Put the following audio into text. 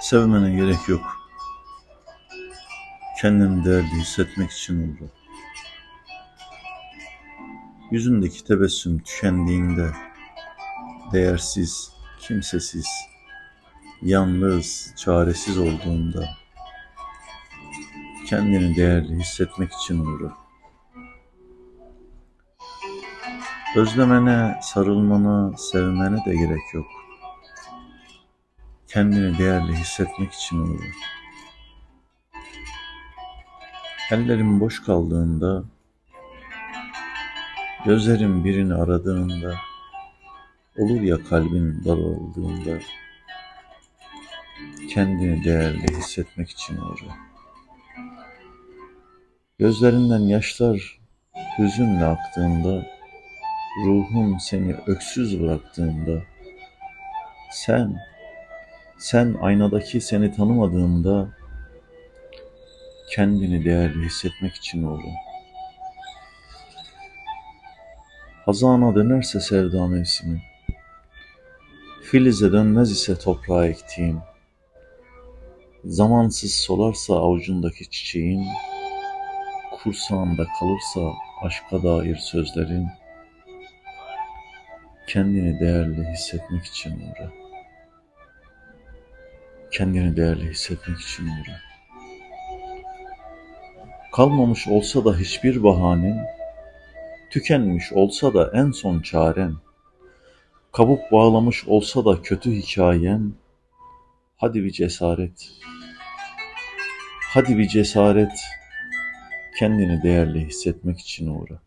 Sevmene gerek yok. Kendini değerli hissetmek için uğra. Yüzündeki tebessüm tükendiğinde, değersiz, kimsesiz, yalnız, çaresiz olduğunda, kendini değerli hissetmek için uğra. Özlemene, sarılmana, sevmene de gerek yok. Kendini değerli hissetmek için uğra. Ellerin boş kaldığında, gözlerin birini aradığında, olur ya kalbin daraldığında, kendini değerli hissetmek için uğra. Gözlerinden yaşlar hüzünle aktığında, ruhun seni öksüz bıraktığında, sen, sen aynadaki seni tanımadığında, kendini değerli hissetmek için uğra. Hazana dönerse sevda mevsimi, filize dönmez ise toprağa ektiğin, zamansız solarsa avucundaki çiçeğin, kursağında kalırsa aşka dair sözlerin, kendini değerli hissetmek için uğra. Kendini değerli hissetmek için uğra. Kalmamış olsa da hiçbir bahanen, tükenmiş olsa da en son çaren, kabuk bağlamış olsa da kötü hikayen, hadi bir cesaret, hadi bir cesaret, kendini değerli hissetmek için uğra.